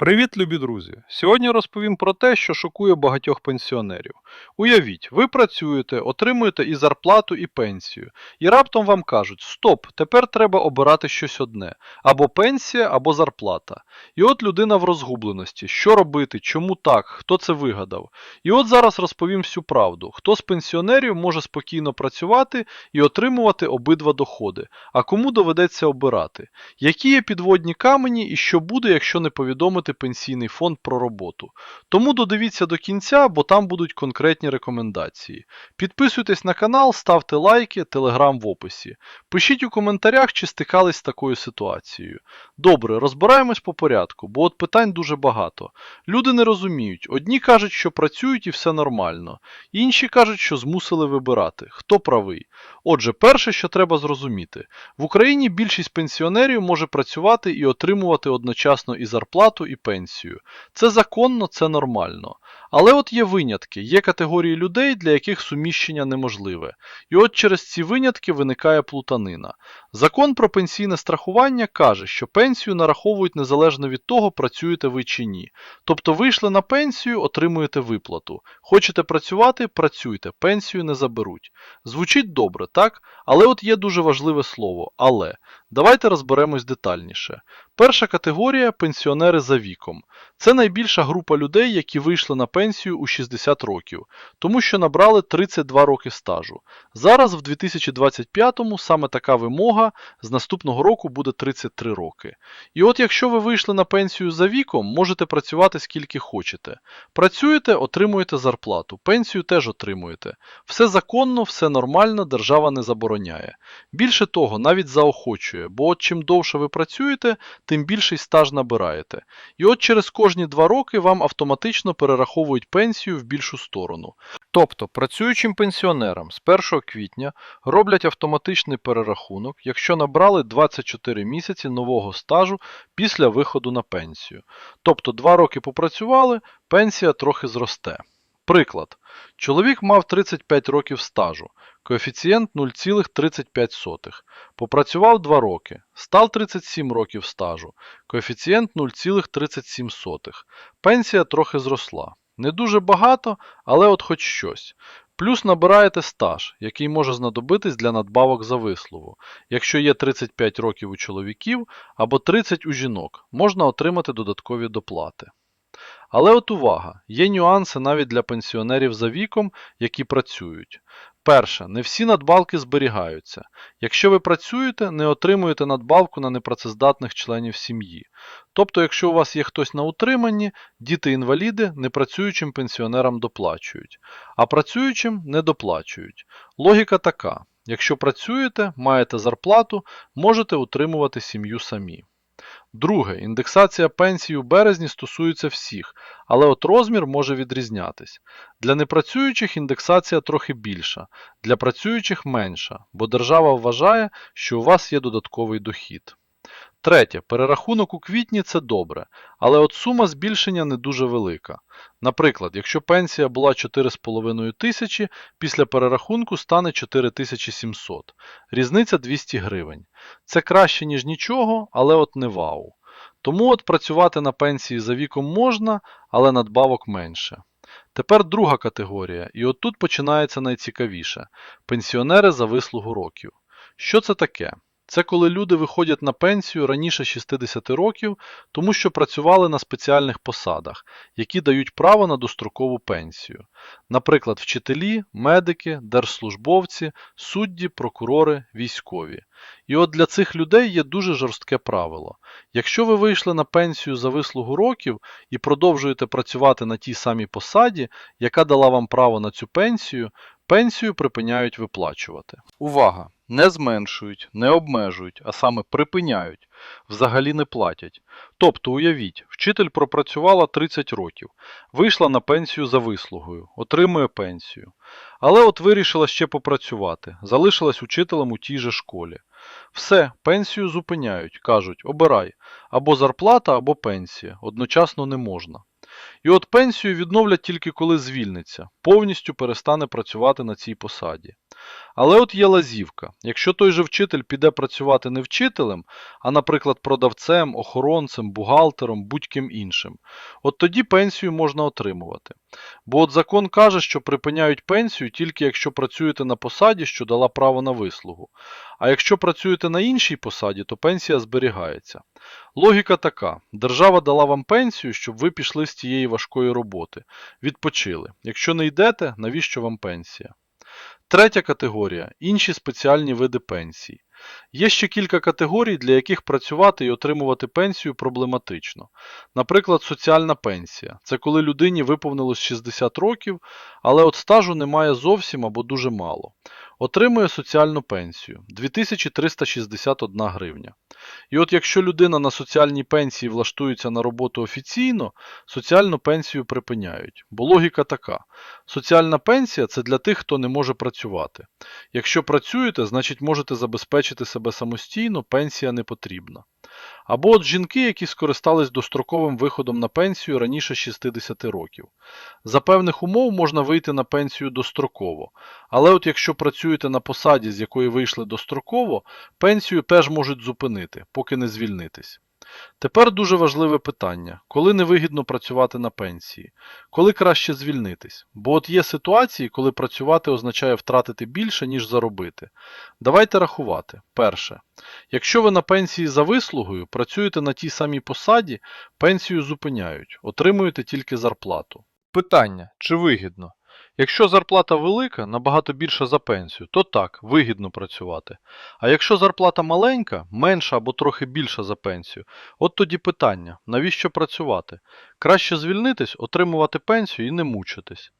Привіт, любі друзі! Сьогодні розповім про те, що шокує багатьох пенсіонерів. Уявіть, ви працюєте, отримуєте і зарплату, і пенсію, і раптом вам кажуть: Стоп, тепер треба обирати щось одне: або пенсія, або зарплата. І от людина в розгубленості, що робити, чому так, хто це вигадав. І от зараз розповім всю правду: хто з пенсіонерів може спокійно працювати і отримувати обидва доходи, а кому доведеться обирати. Які є підводні камені і що буде, якщо не повідомити пенсійний фонд про роботу. Тому додивіться до кінця, бо там будуть конкретні рекомендації. Підписуйтесь на канал, ставте лайки, телеграм в описі. Пишіть у коментарях, чи стикались з такою ситуацією. Добре, розбираємось по порядку, бо от питань дуже багато. Люди не розуміють. Одні кажуть, що працюють і все нормально, інші кажуть, що змусили вибирати. Хто правий? Отже, перше, що треба зрозуміти, в Україні більшість пенсіонерів може працювати і отримувати одночасно і зарплату, і пенсію. Це законно, це нормально. Але от є винятки, є категорії людей, для яких суміщення неможливе. І от через ці винятки виникає плутанина. Закон про пенсійне страхування каже, що пенсію нараховують незалежно від того, працюєте ви чи ні. Тобто вийшли на пенсію, отримуєте виплату. Хочете працювати, працюйте, пенсію не заберуть. Звучить добре, так? Але от є дуже важливе слово але. Давайте розберемось детальніше. Перша категорія пенсіонери за віком. Це найбільша група людей, які вийшли на пенсію у 60 років, тому що набрали 32 роки стажу. Зараз, в 2025-му, саме така вимога з наступного року буде 33 роки. І от якщо ви вийшли на пенсію за віком, можете працювати скільки хочете. Працюєте, отримуєте зарплату, пенсію теж отримуєте. Все законно, все нормально, держава не забороняє. Більше того, навіть заохочує, бо от чим довше ви працюєте, тим більший стаж набираєте. І от через кожні два роки вам автоматично перераховують пенсію в більшу сторону. Тобто працюючим пенсіонерам з 1 квітня роблять автоматичний перерахунок, якщо набрали 24 місяці нового стажу після виходу на пенсію. Тобто 2 роки попрацювали, пенсія трохи зросте. Приклад. Чоловік мав 35 років стажу, коефіцієнт 0,35. Попрацював 2 роки, став 37 років стажу, коефіцієнт 0,37. Пенсія трохи зросла. Не дуже багато, але от хоч щось. Плюс набираєте стаж, який може знадобитись для надбавок за вислугу. Якщо є 35 років у чоловіків або 30 у жінок, можна отримати додаткові доплати. Але от увага, є нюанси навіть для пенсіонерів за віком, які працюють. Перше, не всі надбавки зберігаються. Якщо ви працюєте, не отримуєте надбавку на непрацездатних членів сім'ї. Тобто, якщо у вас є хтось на утриманні, діти-інваліди непрацюючим пенсіонерам доплачують, а працюючим не доплачують. Логіка така: якщо працюєте, маєте зарплату, можете утримувати сім'ю самі. Друге, індексація пенсій у березні стосується всіх, але от розмір може відрізнятись. Для непрацюючих індексація трохи більша, для працюючих менша, бо держава вважає, що у вас є додатковий дохід. Третє, перерахунок у квітні це добре, але от сума збільшення не дуже велика. Наприклад, якщо пенсія була 4,5 тисячі, після перерахунку стане 4700. Різниця 200 гривень. Це краще, ніж нічого, але от не вау. Тому от працювати на пенсії за віком можна, але надбавок менше. Тепер друга категорія, і от тут починається найцікавіше пенсіонери за вислугу років. Що це таке? Це коли люди виходять на пенсію раніше 60 років, тому що працювали на спеціальних посадах, які дають право на дострокову пенсію. Наприклад, вчителі, медики, держслужбовці, судді, прокурори, військові. І от для цих людей є дуже жорстке правило. Якщо ви вийшли на пенсію за вислугу років і продовжуєте працювати на тій самій посаді, яка дала вам право на цю пенсію, пенсію припиняють виплачувати. Увага! Не зменшують, не обмежують, а саме припиняють, взагалі не платять. Тобто, уявіть, вчитель пропрацювала 30 років, вийшла на пенсію за вислугою, отримує пенсію. Але от вирішила ще попрацювати, залишилась учителем у тій же школі. Все, пенсію зупиняють, кажуть, обирай, або зарплата, або пенсія, одночасно не можна. І от пенсію відновлять тільки коли звільниться, повністю перестане працювати на цій посаді. Але от є лазівка. Якщо той же вчитель піде працювати не вчителем, а, наприклад, продавцем, охоронцем, бухгалтером, будь-ким іншим, от тоді пенсію можна отримувати. Бо от закон каже, що припиняють пенсію тільки якщо працюєте на посаді, що дала право на вислугу. А якщо працюєте на іншій посаді, то пенсія зберігається. Логіка така: держава дала вам пенсію, щоб ви пішли з тієї важкої роботи, відпочили. Якщо не йдете, навіщо вам пенсія? Третя категорія інші спеціальні види пенсій. Є ще кілька категорій, для яких працювати і отримувати пенсію проблематично. Наприклад, соціальна пенсія це коли людині виповнилось 60 років, але от стажу немає зовсім або дуже мало. Отримує соціальну пенсію 2361 гривня. І от якщо людина на соціальній пенсії влаштується на роботу офіційно, соціальну пенсію припиняють. Бо логіка така: соціальна пенсія це для тих, хто не може працювати. Якщо працюєте, значить можете забезпечити себе самостійно, пенсія не потрібна. Або от жінки, які скористались достроковим виходом на пенсію раніше 60 років. За певних умов можна вийти на пенсію достроково, але от якщо працюєте на посаді, з якої вийшли достроково, пенсію теж можуть зупинити, поки не звільнитись. Тепер дуже важливе питання: коли невигідно працювати на пенсії, коли краще звільнитись? Бо от є ситуації, коли працювати означає втратити більше, ніж заробити. Давайте рахувати. Перше. Якщо ви на пенсії за вислугою, працюєте на тій самій посаді, пенсію зупиняють, отримуєте тільки зарплату. Питання, чи вигідно? Якщо зарплата велика, набагато більша за пенсію, то так, вигідно працювати. А якщо зарплата маленька, менша або трохи більша за пенсію, от тоді питання, навіщо працювати? Краще звільнитись, отримувати пенсію і не мучитись.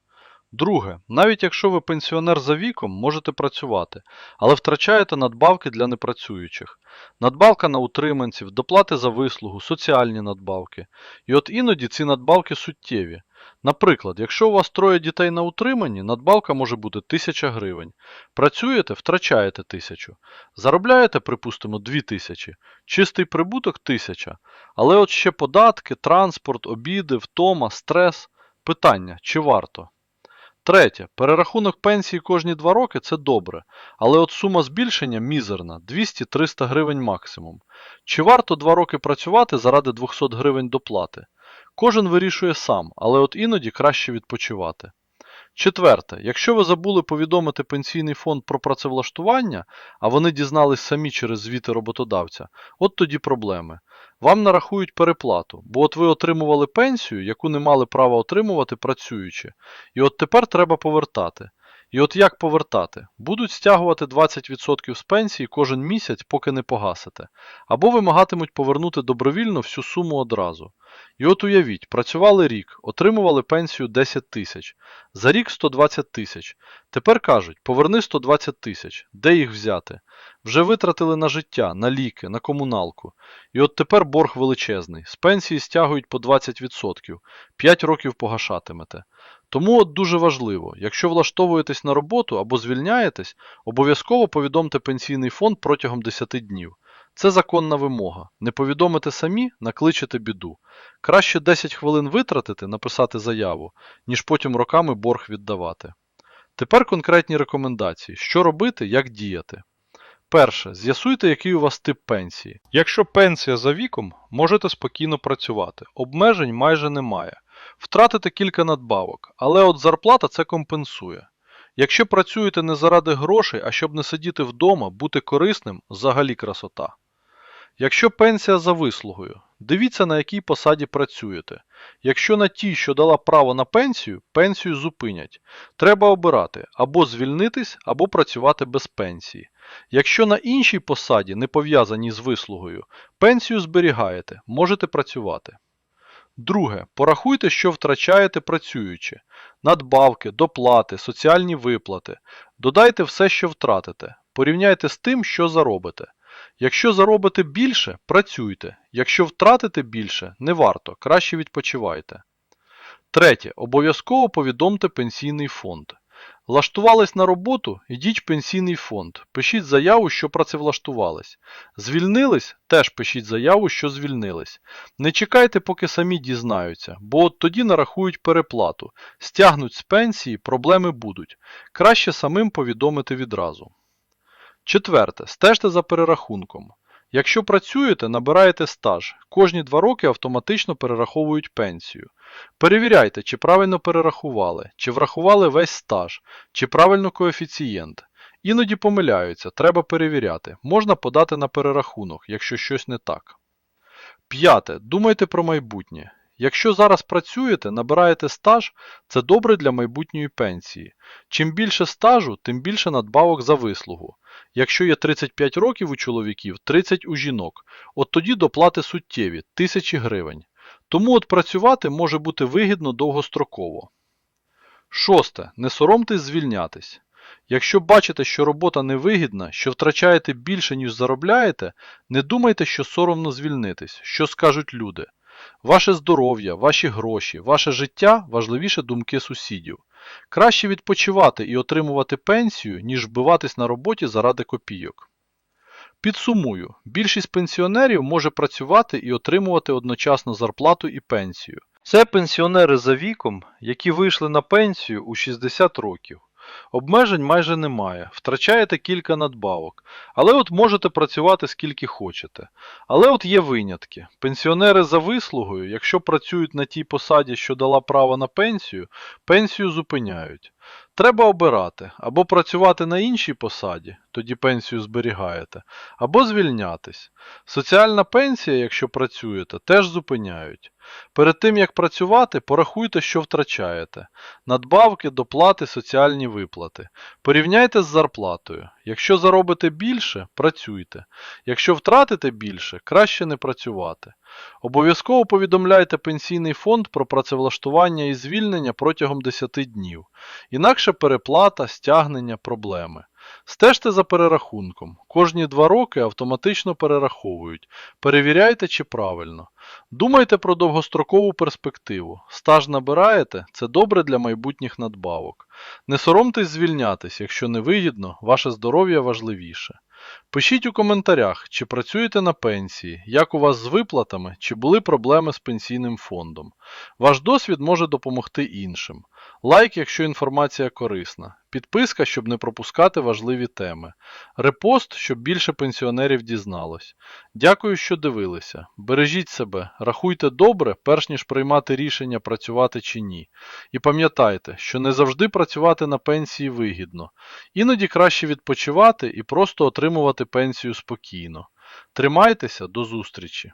Друге, навіть якщо ви пенсіонер за віком, можете працювати, але втрачаєте надбавки для непрацюючих. Надбавка на утриманців, доплати за вислугу, соціальні надбавки. І от іноді ці надбавки суттєві. Наприклад, якщо у вас троє дітей на утриманні, надбавка може бути 1000 гривень. Працюєте, втрачаєте 1000. Заробляєте, припустимо, 2000. Чистий прибуток 1000. Але от ще податки, транспорт, обіди, втома, стрес. Питання, чи варто? Третє. Перерахунок пенсії кожні 2 роки це добре, але от сума збільшення мізерна 200-300 гривень максимум. Чи варто 2 роки працювати заради 200 гривень доплати? Кожен вирішує сам, але от іноді краще відпочивати. Четверте. Якщо ви забули повідомити пенсійний фонд про працевлаштування, а вони дізнались самі через звіти роботодавця, от тоді проблеми. Вам нарахують переплату, бо от ви отримували пенсію, яку не мали права отримувати працюючи. І от тепер треба повертати. І от як повертати? Будуть стягувати 20% з пенсії кожен місяць, поки не погасите, або вимагатимуть повернути добровільно всю суму одразу. І от уявіть, працювали рік, отримували пенсію 10 тисяч, за рік 120 тисяч. Тепер кажуть, поверни 120 тисяч, де їх взяти? Вже витратили на життя, на ліки, на комуналку. І от тепер борг величезний, з пенсії стягують по 20%, 5 років погашатимете. Тому от дуже важливо, якщо влаштовуєтесь на роботу або звільняєтесь, обов'язково повідомте пенсійний фонд протягом 10 днів. Це законна вимога. Не повідомите самі, накличете біду. Краще 10 хвилин витратити, написати заяву, ніж потім роками борг віддавати. Тепер конкретні рекомендації, що робити, як діяти. Перше, з'ясуйте, який у вас тип пенсії. Якщо пенсія за віком, можете спокійно працювати. Обмежень майже немає. Втратите кілька надбавок, але от зарплата це компенсує. Якщо працюєте не заради грошей, а щоб не сидіти вдома, бути корисним, взагалі красота. Якщо пенсія за вислугою, дивіться на якій посаді працюєте. Якщо на тій, що дала право на пенсію, пенсію зупинять. Треба обирати або звільнитись, або працювати без пенсії. Якщо на іншій посаді, не пов'язаній з вислугою, пенсію зберігаєте, можете працювати. Друге. Порахуйте, що втрачаєте працюючи. Надбавки, доплати, соціальні виплати. Додайте все, що втратите. Порівняйте з тим, що заробите. Якщо заробите більше, працюйте. Якщо втратите більше, не варто, краще відпочивайте. Третє. Обов'язково повідомте пенсійний фонд. Влаштувались на роботу, ідіть в пенсійний фонд. Пишіть заяву, що працевлаштувались. Звільнились, теж пишіть заяву, що звільнились. Не чекайте, поки самі дізнаються, бо от тоді нарахують переплату. Стягнуть з пенсії, проблеми будуть. Краще самим повідомити відразу. Четверте. Стежте за перерахунком. Якщо працюєте, набираєте стаж. Кожні два роки автоматично перераховують пенсію. Перевіряйте, чи правильно перерахували, чи врахували весь стаж, чи правильно коефіцієнт. Іноді помиляються, треба перевіряти. Можна подати на перерахунок, якщо щось не так. П'яте. Думайте про майбутнє. Якщо зараз працюєте, набираєте стаж, це добре для майбутньої пенсії. Чим більше стажу, тим більше надбавок за вислугу. Якщо є 35 років у чоловіків, 30 у жінок, от тоді доплати суттєві – тисячі гривень. Тому от працювати може бути вигідно довгостроково. Шосте. Не соромтесь звільнятись. Якщо бачите, що робота невигідна, що втрачаєте більше, ніж заробляєте, не думайте, що соромно звільнитись, що скажуть люди. Ваше здоров'я, ваші гроші, ваше життя важливіше думки сусідів. Краще відпочивати і отримувати пенсію, ніж вбиватись на роботі заради копійок. Підсумую, більшість пенсіонерів може працювати і отримувати одночасно зарплату і пенсію. Це пенсіонери за віком, які вийшли на пенсію у 60 років. Обмежень майже немає, втрачаєте кілька надбавок, але от можете працювати скільки хочете. Але от є винятки. Пенсіонери за вислугою, якщо працюють на тій посаді, що дала право на пенсію, пенсію зупиняють. Треба обирати або працювати на іншій посаді, тоді пенсію зберігаєте, або звільнятись. Соціальна пенсія, якщо працюєте, теж зупиняють. Перед тим як працювати, порахуйте, що втрачаєте. Надбавки, доплати, соціальні виплати. Порівняйте з зарплатою. Якщо заробите більше, працюйте. Якщо втратите більше, краще не працювати. Обов'язково повідомляйте пенсійний фонд про працевлаштування і звільнення протягом 10 днів. Інакше переплата, стягнення, проблеми. Стежте за перерахунком. Кожні два роки автоматично перераховують. Перевіряйте, чи правильно. Думайте про довгострокову перспективу. Стаж набираєте це добре для майбутніх надбавок. Не соромтесь звільнятись, якщо не вигідно, ваше здоров'я важливіше. Пишіть у коментарях, чи працюєте на пенсії, як у вас з виплатами, чи були проблеми з пенсійним фондом. Ваш досвід може допомогти іншим. Лайк, якщо інформація корисна. Підписка, щоб не пропускати важливі теми. Репост, щоб більше пенсіонерів дізналось. Дякую, що дивилися. Бережіть себе, рахуйте добре, перш ніж приймати рішення працювати чи ні. І пам'ятайте, що не завжди працювати на пенсії вигідно. Іноді краще відпочивати і просто отримувати пенсію спокійно. Тримайтеся, до зустрічі!